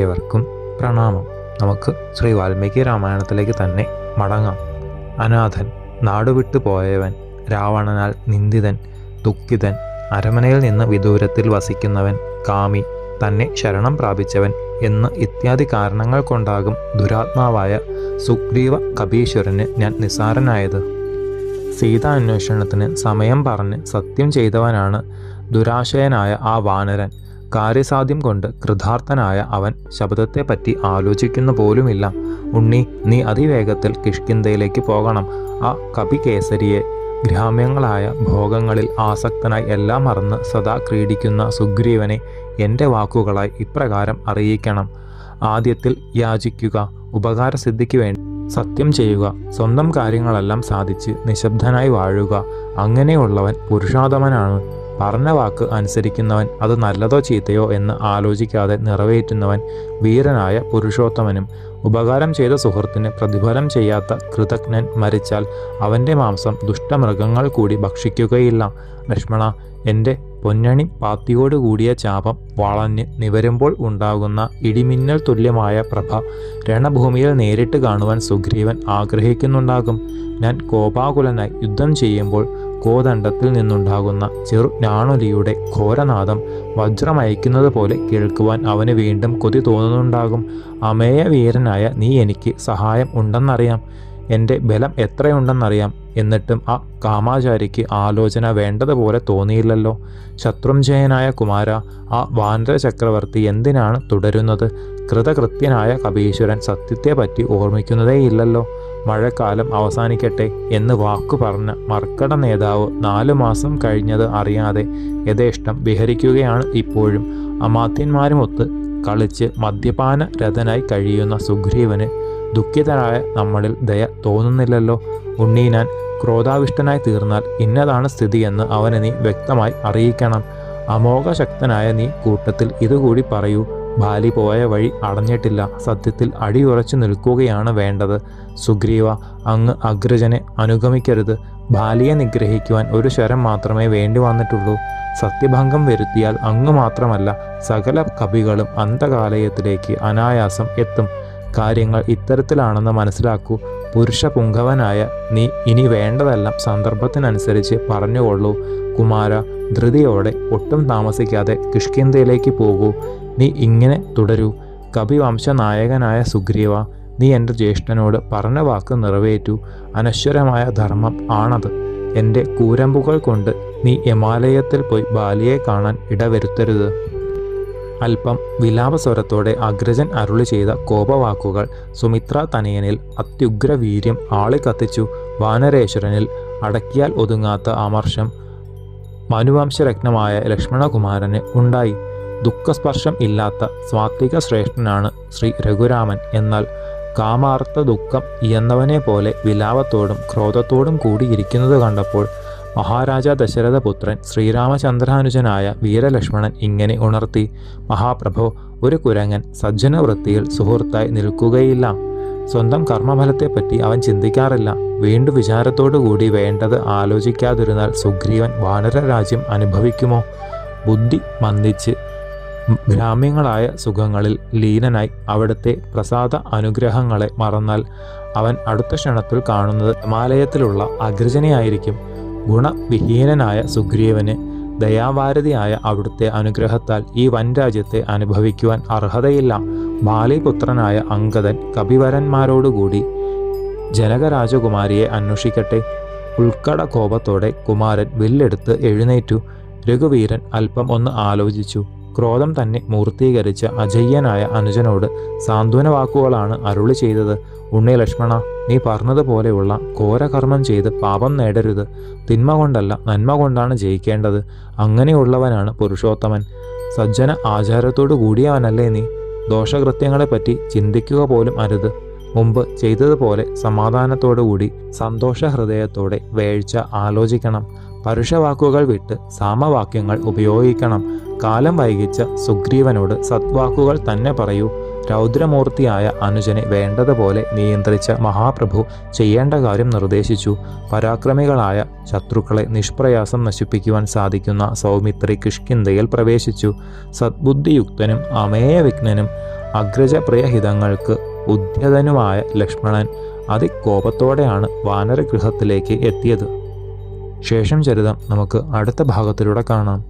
ഏവർക്കും പ്രണാമം. നമുക്ക് ശ്രീ വാൽമീകി രാമായണത്തിലേക്ക് തന്നെ മടങ്ങാം. അനാഥൻ നാടുവിട്ടു പോയവൻ രാവണനാൽ നിന്ദിതൻ ദുഃഖിതൻ അരമനയിൽ നിന്ന് വിദൂരത്തിൽ വസിക്കുന്നവൻ കാമി തന്നെ ശരണം പ്രാപിച്ചവൻ എന്ന് ഇത്യാദി കാരണങ്ങൾ കൊണ്ടാകും ദുരാത്മാവായ സുഗ്രീവ കപീശ്വരന് ഞാൻ നിസ്സാരനായത്. സീതാ അന്വേഷണത്തിന് സമയം പറഞ്ഞ് സത്യം ചെയ്തവനാണ് ദുരാശയനായ ആ വാനരൻ. കാര്യസാധ്യം കൊണ്ട് കൃതാർത്ഥനായ അവൻ ശബ്ദത്തെപ്പറ്റി ആലോചിക്കുന്ന പോലുമില്ല. ഉണ്ണി നീ അതിവേഗത്തിൽ കിഷ്കിന്തയിലേക്ക് പോകണം. ആ കപികേസരിയെ ഗ്രാമ്യങ്ങളായ ഭോഗങ്ങളിൽ ആസക്തനായി എല്ലാം മറന്ന് സദാ ക്രീഡിക്കുന്ന സുഗ്രീവനെ എന്റെ വാക്കുകളായി ഇപ്രകാരം അറിയിക്കണം. ആദ്യത്തിൽ യാചിക്കുക ഉപകാരസിദ്ധിക്ക് വേണ്ടി സത്യം ചെയ്യുക സ്വന്തം കാര്യങ്ങളെല്ലാം സാധിച്ച് നിശബ്ദനായി വാഴുക. അങ്ങനെയുള്ളവൻ പുരുഷാതമനാണ് പറഞ്ഞ വാക്ക് അനുസരിക്കുന്നവൻ അത് നല്ലതോ ചീത്തയോ എന്ന് ആലോചിക്കാതെ നിറവേറ്റുന്നവൻ വീരനായ പുരുഷോത്തമനും. ഉപകാരം ചെയ്ത സുഹൃത്തിന് പ്രതിഫലം ചെയ്യാത്ത കൃതജ്ഞൻ മരിച്ചാൽ അവന്റെ മാംസം ദുഷ്ടമൃഗങ്ങൾ കൂടി ഭക്ഷിക്കുകയില്ല. ലക്ഷ്മണ എന്റെ പൊന്നണി പാത്തിയോട് കൂടിയ ചാപം വളഞ്ഞ് നിവരുമ്പോൾ ഉണ്ടാകുന്ന ഇടിമിന്നൽ തുല്യമായ പ്രഭ രണഭൂമിയിൽ നേരിട്ട് കാണുവാൻ സുഗ്രീവൻ ആഗ്രഹിക്കുന്നുണ്ടാകും. ഞാൻ കോപാകുലനായി യുദ്ധം ചെയ്യുമ്പോൾ കോദണ്ഡത്തിൽ നിന്നുണ്ടാകുന്ന ചെറു ഞാണൊലിയുടെ ഘോരനാദം വജ്രമയക്കുന്നത് പോലെ കേൾക്കുവാൻ അവന് വീണ്ടും കൊതി തോന്നുന്നുണ്ടാകും. അമേയവീരനായ നീ എനിക്ക് സഹായം ഉണ്ടെന്നറിയാം. എന്റെ ബലം എത്രയുണ്ടെന്നറിയാം. എന്നിട്ടും ആ കാമാചാരിക്ക് ആലോചന വേണ്ടതുപോലെ തോന്നിയില്ലല്ലോ. ശത്രുഞ്ജയനായ കുമാര ആ വാനര ചക്രവർത്തി എന്തിനാണ് തുടരുന്നത്? കൃതകൃത്യനായ കപീശ്വരൻ സത്യത്തെപ്പറ്റി ഓർമ്മിക്കുന്നതേയില്ലല്ലോ. മഴക്കാലം അവസാനിക്കട്ടെ എന്ന് വാക്കു പറഞ്ഞ മർക്കട നേതാവ് നാലു മാസം കഴിഞ്ഞത് അറിയാതെ യഥേഷ്ടം വിഹരിക്കുകയാണ് ഇപ്പോഴും. അമാത്യന്മാരുമൊത്ത് കളിച്ച് മദ്യപാന രഥനായി കഴിയുന്ന സുഗ്രീവന് ദുഃഖിതരായ നമ്മളിൽ ദയ തോന്നുന്നില്ലല്ലോ. ഉണ്ണീനാൻ ക്രോധാവിഷ്ടനായി തീർന്നാൽ ഇന്നതാണ് സ്ഥിതിയെന്ന് അവനെ നീ വ്യക്തമായി അറിയിക്കണം. അമോഘശക്തനായ നീ കൂട്ടത്തിൽ ഇതുകൂടി പറയൂ. ബാലി പോയ വഴി അടഞ്ഞിട്ടില്ല. സത്യത്തിൽ അടിയുറച്ചു നിൽക്കുകയാണ് വേണ്ടത്. സുഗ്രീവ അങ്ങ് അഗ്രജനെ അനുഗമിക്കരുത്. ബാലിയെ നിഗ്രഹിക്കുവാൻ ഒരു ശരം മാത്രമേ വേണ്ടി വന്നിട്ടുള്ളൂ. സത്യഭംഗം വരുത്തിയാൽ അങ്ങ് മാത്രമല്ല സകല കവികളും അന്ധകാലയത്തിലേക്ക് അനായാസം എത്തും. കാര്യങ്ങൾ ഇത്തരത്തിലാണെന്ന് മനസ്സിലാക്കൂ. പുരുഷ പുങ്കവനായ നീ ഇനി വേണ്ടതെല്ലാം സന്ദർഭത്തിനനുസരിച്ച് പറഞ്ഞുകൊള്ളൂ. കുമാര ധൃതിയോടെ ഒട്ടും താമസിക്കാതെ കിഷ്കിന്തയിലേക്ക് പോകൂ. നീ ഇങ്ങനെ തുടരൂ. കവിവംശ നായകനായ സുഗ്രീവ നീ എന്റെ ജ്യേഷ്ഠനോട് പറഞ്ഞ വാക്ക് നിറവേറ്റു. അനശ്വരമായ ധർമ്മം ആണത്. എന്റെ കൂരമ്പുകൾ കൊണ്ട് നീ ഹിമാലയത്തിൽ പോയി ബാലിയെ കാണാൻ ഇടവരുത്തരുത്. അല്പം വിലാപസ്വരത്തോടെ അഗ്രജൻ അരുളി ചെയ്ത കോപവാക്കുകൾ സുമിത്ര തനയനിൽ അത്യുഗ്ര വീര്യം ആളിക്കത്തിച്ചു വാനരേശ്വരനിൽ അടക്കിയാൽ ഒതുങ്ങാത്ത അമർഷം മനുവംശരത്നമായ ലക്ഷ്മണകുമാരന് ഉണ്ടായി. ദുഃഖസ്പർശം ഇല്ലാത്ത സ്വാത്വിക ശ്രേഷ്ഠനാണ് ശ്രീ രഘുരാമൻ. എന്നാൽ കാമാർത്ഥ ദുഃഖം എന്നവനെ പോലെ വിലാപത്തോടും ക്രോധത്തോടും കൂടിയിരിക്കുന്നത് കണ്ടപ്പോൾ മഹാരാജ ദശരഥപുത്രൻ ശ്രീരാമചന്ദ്രാനുജനായ വീരലക്ഷ്മണൻ ഇങ്ങനെ ഉണർത്തി മഹാപ്രഭോ ഒരു കുരങ്ങൻ സജ്ജനവൃത്തിയിൽ സുഹൃത്തായി നിൽക്കുകയില്ല. സ്വന്തം കർമ്മഫലത്തെപ്പറ്റി അവൻ ചിന്തിക്കാറില്ല. വീണ്ടും വിചാരത്തോടുകൂടി വേണ്ടത് ആലോചിക്കാതിരുന്നാൽ സുഗ്രീവൻ വാനരരാജ്യം അനുഭവിക്കുമോ? ബുദ്ധി മന്ദിച്ച് ഗ്രാമ്യങ്ങളായ സുഖങ്ങളിൽ ലീനനായി അവിടുത്തെ പ്രസാദ അനുഗ്രഹങ്ങളെ മറന്നാൽ അവൻ അടുത്ത ക്ഷണത്തിൽ കാണുന്നത് ഹിമാലയത്തിലുള്ള അഗ്രജനെയായിരിക്കും. ഗുണവിഹീനനായ സുഗ്രീവന് ദയാവാരതിയായ അവിടുത്തെ അനുഗ്രഹത്താൽ ഈ വൻ രാജ്യത്തെ അനുഭവിക്കുവാൻ അർഹതയില്ല. ബാലിപുത്രനായ അങ്കദൻ കപിവരന്മാരോടുകൂടി ജനകരാജകുമാരിയെ അന്വേഷിക്കട്ടെ. ഉൾക്കട കോപത്തോടെ കുമാരൻ വില്ലെടുത്ത് എഴുന്നേറ്റു. രഘുവീരൻ അല്പം ഒന്ന് ആലോചിച്ചു. ക്രോധം തന്നെ മൂർത്തീകരിച്ച അജയ്യനായ അനുജനോട് സാന്ത്വന വാക്കുകളാണ് അരുളി ചെയ്തത്. ഉണ്ണി ലക്ഷ്മണ നീ പറഞ്ഞതുപോലെയുള്ള ഘോരകർമ്മം ചെയ്ത് പാപം നേടരുത്. തിന്മ കൊണ്ടല്ല നന്മ കൊണ്ടാണ് ജയിക്കേണ്ടത്. അങ്ങനെയുള്ളവനാണ് പുരുഷോത്തമൻ. സജ്ജന ആചാരത്തോടു കൂടിയവനല്ലേ നീ. ദോഷകൃത്യങ്ങളെപ്പറ്റി ചിന്തിക്കുക പോലും അരുത്. മുമ്പ് ചെയ്തതുപോലെ സമാധാനത്തോടുകൂടി സന്തോഷഹൃദയത്തോടെ വേഴ്ച ആലോചിക്കണം. പരുഷവാക്കുകൾ വിട്ട് സാമവാക്യങ്ങൾ ഉപയോഗിക്കണം. കാലം വൈകിച്ച സുഗ്രീവനോട് സത്വാക്കുകൾ തന്നെ പറയൂ. രൗദ്രമൂർത്തിയായ അനുജനെ വേണ്ടതുപോലെ നിയന്ത്രിച്ച മഹാപ്രഭു ചെയ്യേണ്ട കാര്യം നിർദ്ദേശിച്ചു. പരാക്രമികളായ ശത്രുക്കളെ നിഷ്പ്രയാസം നശിപ്പിക്കുവാൻ സാധിക്കുന്ന സൗമിത്രി കിഷ്കിന്തയിൽ പ്രവേശിച്ചു. സദ്ബുദ്ധിയുക്തനും അമേയവിഘ്നനും അഗ്രജപ്രിയഹിതങ്ങൾക്ക് ഉദ്യതനുമായ ലക്ഷ്മണൻ അതികോപത്തോടെയാണ് വാനരഗൃഹത്തിലേക്ക് എത്തിയത്. ശേഷം ചരിതം നമുക്ക് അടുത്ത ഭാഗത്തിലൂടെ കാണാം.